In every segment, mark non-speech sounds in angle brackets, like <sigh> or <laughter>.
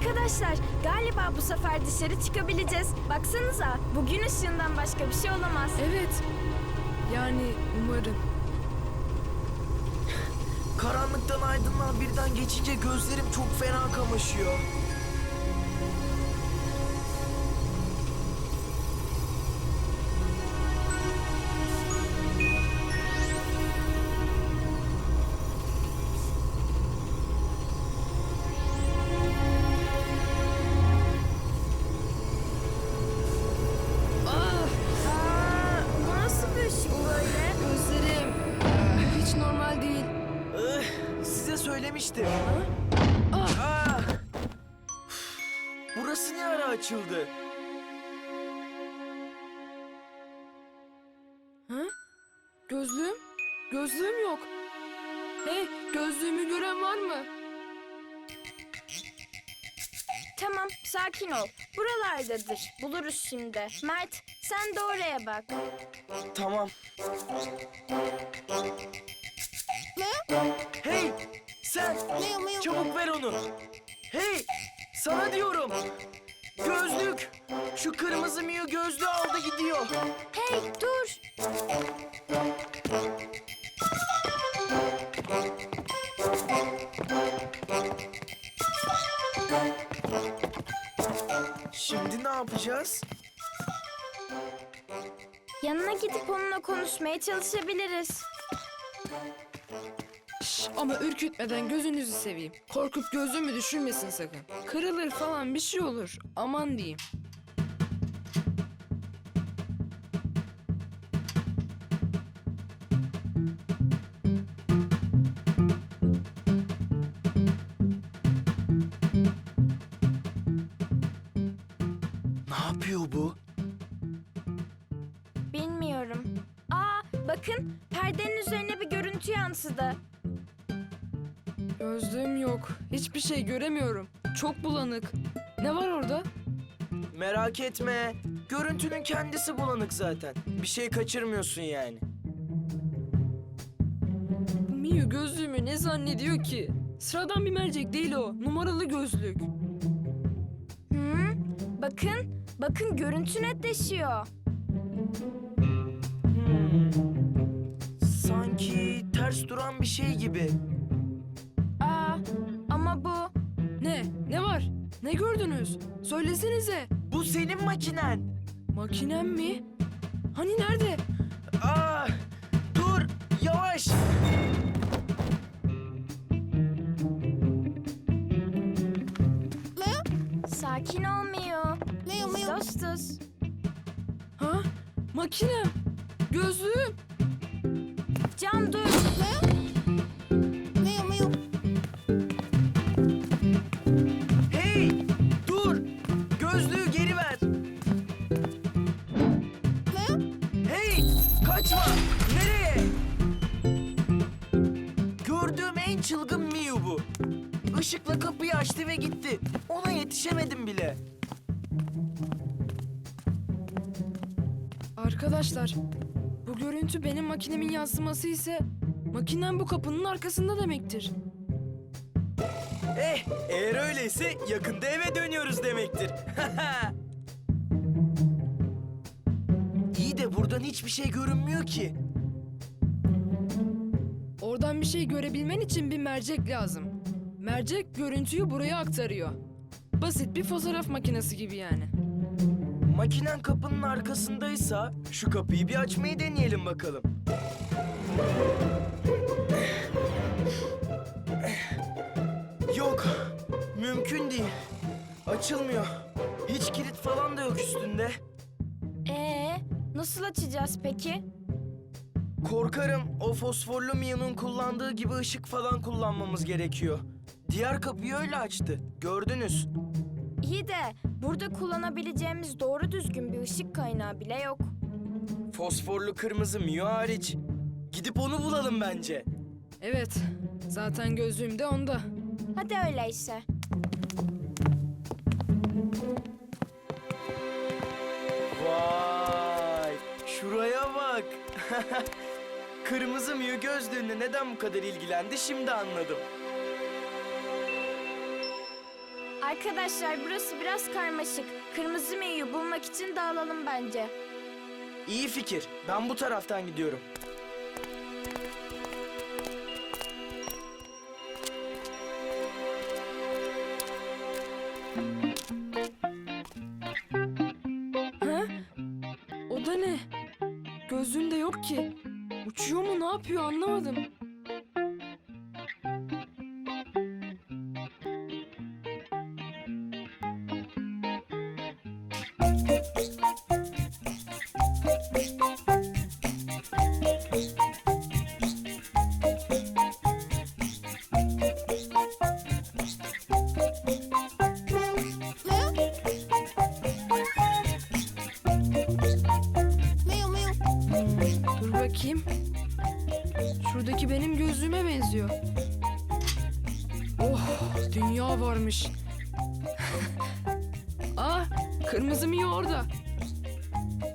Arkadaşlar galiba bu sefer dışarı çıkabileceğiz. Baksanıza bu gün ışığından başka bir şey olamaz. Evet. Yani umarım. Karanlıktan aydınlığa birden geçince gözlerim çok fena kamaşıyor. Gözlüğüm? Gözlüğüm yok. Hey, gözlüğümü gören var mı? Tamam sakin ol. Buralardadır. Buluruz şimdi. Mert sen de oraya bak. Tamam. Hey! Sen! Çabuk ver onu! Hey! Sana diyorum! Gözlük! Şu kırmızı Miu gözlüğü aldı gidiyor. Hey dur. Şimdi ne yapacağız? Yanına gidip onunla konuşmaya çalışabiliriz. Şş, ama ürkütmeden gözünüzü seveyim. Korkup gözümü düşürmesin sakın. Kırılır falan bir şey olur. Aman diyeyim. Üzerine bir görüntü yansıdı. Gözlüğüm yok. Hiçbir şey göremiyorum. Çok bulanık. Ne var orada? Merak etme. Görüntünün kendisi bulanık zaten. Bir şey kaçırmıyorsun yani. Miu gözlüğümü ne zannediyor ki? Sıradan bir mercek değil o. Numaralı gözlük. Hı? Bakın, bakın görüntü netleşiyor. Duran bir şey gibi. Aa ama bu Ne? Ne var? Ne gördünüz? Söylesenize. Bu senin makinen. Makinem mi? Hani nerede? Aa! Dur! Yavaş! sakin olmuyor. Biz dostuz. Ha? Makinem. Gözlüğüm. Can dur. Hey! Dur! Gözlüğü geri ver. Hey! Kaçma! Nereye? Gördüğüm en çılgın Miu bu. Işıkla kapıyı açtı ve gitti. Ona yetişemedim bile. Arkadaşlar, görüntü benim makinemin yansıması ise makinem bu kapının arkasında demektir. Eh, eğer öyleyse yakında eve dönüyoruz demektir. <laughs> İyi de buradan hiçbir şey görünmüyor ki. Oradan bir şey görebilmen için bir mercek lazım. Mercek görüntüyü buraya aktarıyor. Basit bir fotoğraf makinesi gibi yani. Makinen kapının arkasındaysa şu kapıyı bir açmayı deneyelim bakalım. Yok, mümkün değil. Açılmıyor. Hiç kilit falan da yok üstünde. Ee, nasıl açacağız peki? Korkarım o fosforlu Mia'nın kullandığı gibi ışık falan kullanmamız gerekiyor. Diğer kapıyı öyle açtı. Gördünüz. İyi de burada kullanabileceğimiz doğru düzgün bir ışık kaynağı bile yok. Fosforlu kırmızı Mio hariç. Gidip onu bulalım bence. Evet, zaten gözlüğüm de onda. Hadi öyleyse. Vay! Şuraya bak. <laughs> Kırmızı Miu gözlüğüne neden bu kadar ilgilendi şimdi anladım. Arkadaşlar burası biraz karmaşık. Kırmızı Miyu'yu bulmak için dağılalım bence. İyi fikir. Ben bu taraftan gidiyorum. Ha? O da ne? Gözlüğüm de yok ki. Uçuyor mu ne yapıyor anlamadım. Gözlüğüme benziyor. Oh, dünya varmış. <laughs> Aa, kırmızı Mio orada.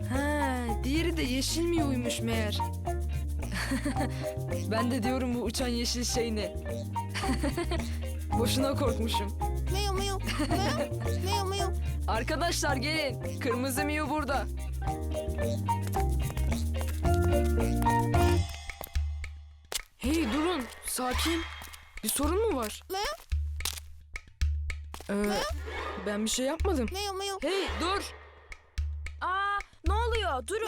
Ha, diğeri de yeşil Mio'ymuş meğer. <laughs> ben de diyorum bu uçan yeşil şey ne? <laughs> Boşuna korkmuşum. Arkadaşlar gelin. Kırmızı Mio burada. Hey durun. Sakin. Bir sorun mu var? Ee, ben bir şey yapmadım. Hey dur. Aa, ne oluyor? Durun.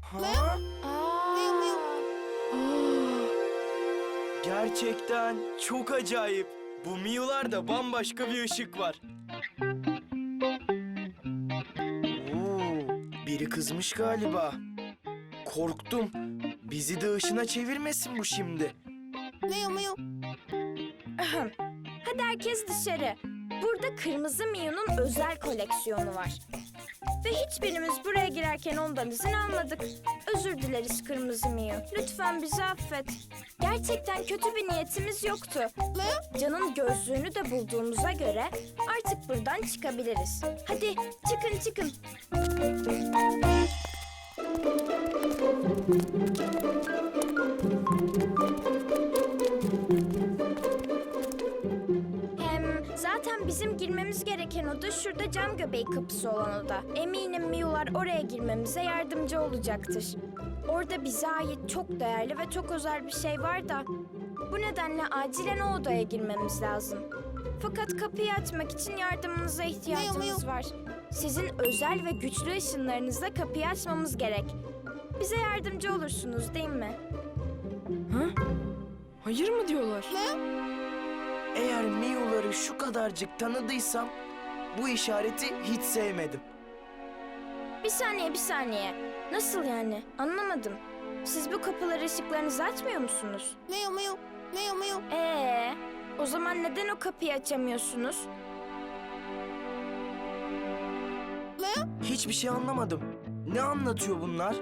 Ha? Aa, Aa, Gerçekten çok acayip. Bu Miyu'larda bambaşka bir ışık var. Oo, biri kızmış galiba. Korktum. Bizi de ışına çevirmesin bu şimdi. ahem. Hadi herkes dışarı. Burada Kırmızı Miyu'nun özel koleksiyonu var. Ve hiçbirimiz buraya girerken ondan izin almadık. Özür dileriz Kırmızı Miyu. Lütfen bizi affet. Gerçekten kötü bir niyetimiz yoktu. Can'ın gözlüğünü de bulduğumuza göre artık buradan çıkabiliriz. Hadi çıkın çıkın. Hem zaten bizim girmemiz gereken oda şurada cam göbeği kapısı olan oda. Eminim Miyular oraya girmemize yardımcı olacaktır. Orada bize ait çok değerli ve çok özel bir şey var da. Bu nedenle acilen o odaya girmemiz lazım. Fakat kapıyı açmak için yardımınıza ihtiyacımız var. Sizin özel ve güçlü ışınlarınızla kapıyı açmamız gerek. Bize yardımcı olursunuz değil mi? ha? Hayır mı diyorlar? Eğer Miyu'ları şu kadarcık tanıdıysam bu işareti hiç sevmedim. Bir saniye, bir saniye. Nasıl yani? Anlamadım. Siz bu kapıları ışıklarınızı açmıyor musunuz? Ee, o zaman neden o kapıyı açamıyorsunuz? Hiçbir şey anlamadım. Ne anlatıyor bunlar?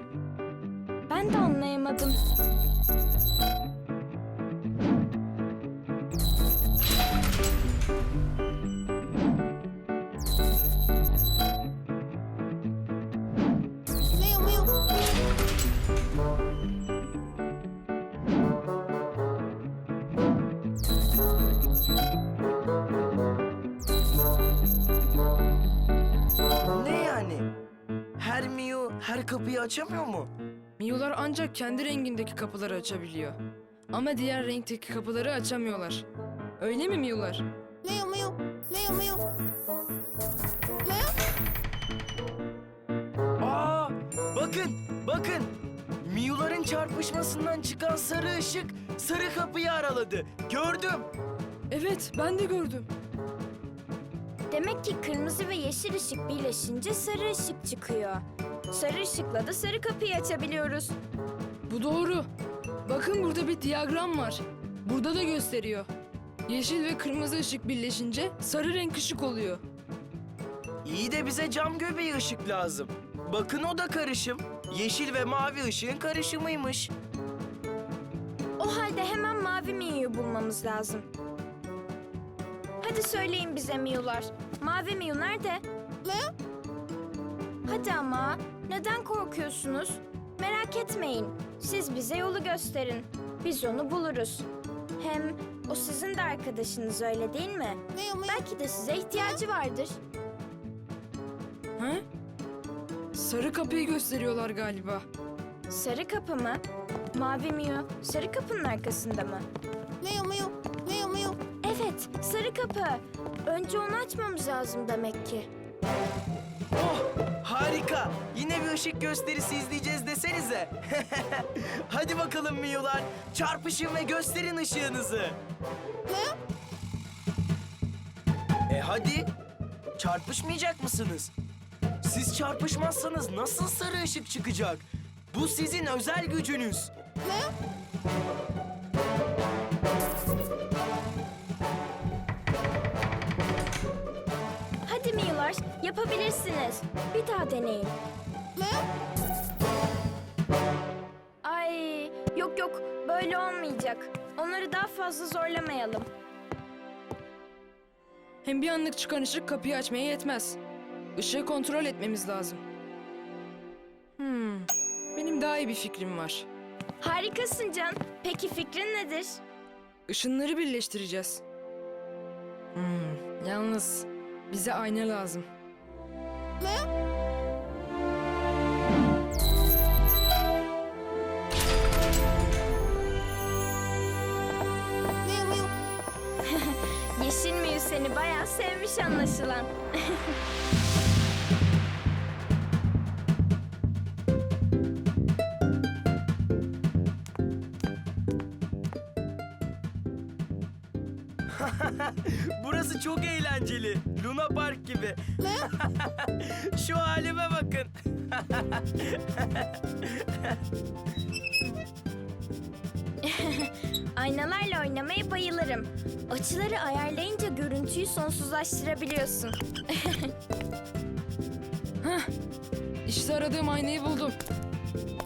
Ben de anlayamadım. Kapıyı açamıyor mu? Miyular ancak kendi rengindeki kapıları açabiliyor. Ama diğer renkteki kapıları açamıyorlar. Öyle mi Miyular? Aa, bakın, bakın. Miyuların çarpışmasından çıkan sarı ışık sarı kapıyı araladı. Gördüm. Evet ben de gördüm. Demek ki kırmızı ve yeşil ışık birleşince sarı ışık çıkıyor. Sarı ışıkla da sarı kapıyı açabiliyoruz. Bu doğru. Bakın burada bir diyagram var. Burada da gösteriyor. Yeşil ve kırmızı ışık birleşince sarı renk ışık oluyor. İyi de bize cam göbeği ışık lazım. Bakın o da karışım. Yeşil ve mavi ışığın karışımıymış. O halde hemen mavi Miyu'yu bulmamız lazım. Hadi söyleyin bize Miyu'lar. Mavi Miyu nerede? Hadi ama neden korkuyorsunuz? Merak etmeyin. Siz bize yolu gösterin. Biz onu buluruz. Hem O sizin de arkadaşınız öyle değil mi? Belki de size ihtiyacı vardır. Ha? Sarı kapıyı gösteriyorlar galiba. Sarı kapı mı? Mavi Miu, sarı kapının arkasında mı? Evet, sarı kapı. Önce onu açmamız lazım demek ki. Oh harika. Yine bir ışık gösterisi izleyeceğiz desenize. <laughs> Hadi bakalım Miyular. Çarpışın ve gösterin ışığınızı. E hadi. Çarpışmayacak mısınız? Siz çarpışmazsanız nasıl sarı ışık çıkacak? Bu sizin özel gücünüz. Hadi yapabilirsiniz. Bir daha deneyin. Ay, yok yok, böyle olmayacak. Onları daha fazla zorlamayalım. Hem bir anlık çıkan ışık kapıyı açmaya yetmez. Işığı kontrol etmemiz lazım. Hmm, benim daha iyi bir fikrim var. Harikasın Can. Peki fikrin nedir? Işınları birleştireceğiz. Hmm, yalnız bize ayna lazım. <laughs> Yeşil Miu seni bayağı sevmiş anlaşılan. <laughs> Burası çok eğlenceli. Luna Park gibi. <laughs> <laughs> Aynalarla oynamaya bayılırım. Açıları ayarlayınca görüntüyü sonsuzlaştırabiliyorsun. <laughs> İşte aradığım aynayı buldum.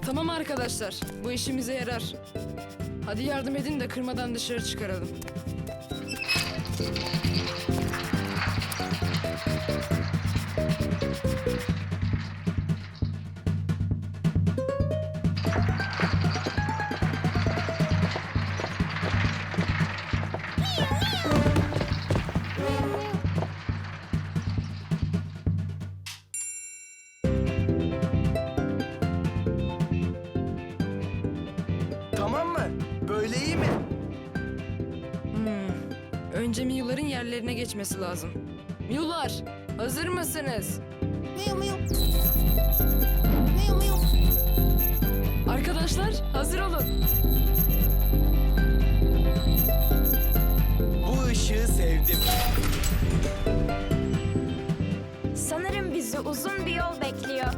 Tamam arkadaşlar, bu işimize yarar. Hadi yardım edin de kırmadan dışarı çıkaralım. Önce Miyuların yerlerine geçmesi lazım. Miyular, hazır mısınız? Arkadaşlar, hazır olun. Bu ışığı sevdim. Sanırım bizi uzun bir yol bekliyor.